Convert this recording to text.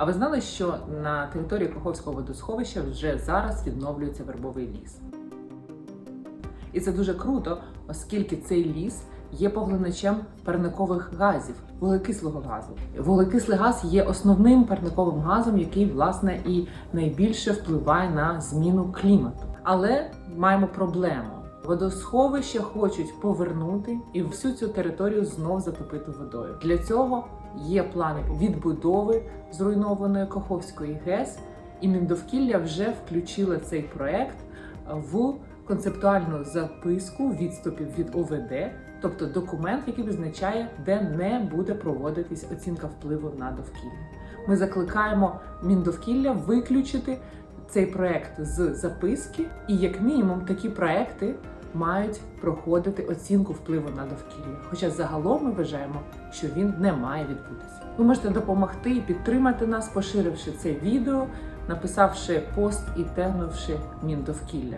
А ви знали, що на території Каховського водосховища вже зараз відновлюється вербовий ліс? І це дуже круто, оскільки цей ліс є поглиначем парникових газів, вуглекислого газу. Вуглекислий газ є основним парниковим газом, який власне і найбільше впливає на зміну клімату. Але маємо проблему. Водосховища хочуть повернути і всю цю територію знов затопити водою. Для цього є плани відбудови зруйнованої Каховської ГЕС, і Міндовкілля вже включила цей проект в концептуальну записку відступів від ОВД, тобто документ, який визначає, де не буде проводитись оцінка впливу на довкілля. Ми закликаємо Міндовкілля виключити цей проект з записки, і як мінімум такі проекти мають проходити оцінку впливу на довкілля. Хоча загалом ми вважаємо, що він не має відбутися. Ви можете допомогти і підтримати нас, поширивши це відео, написавши пост і тегнувши Міндовкілля.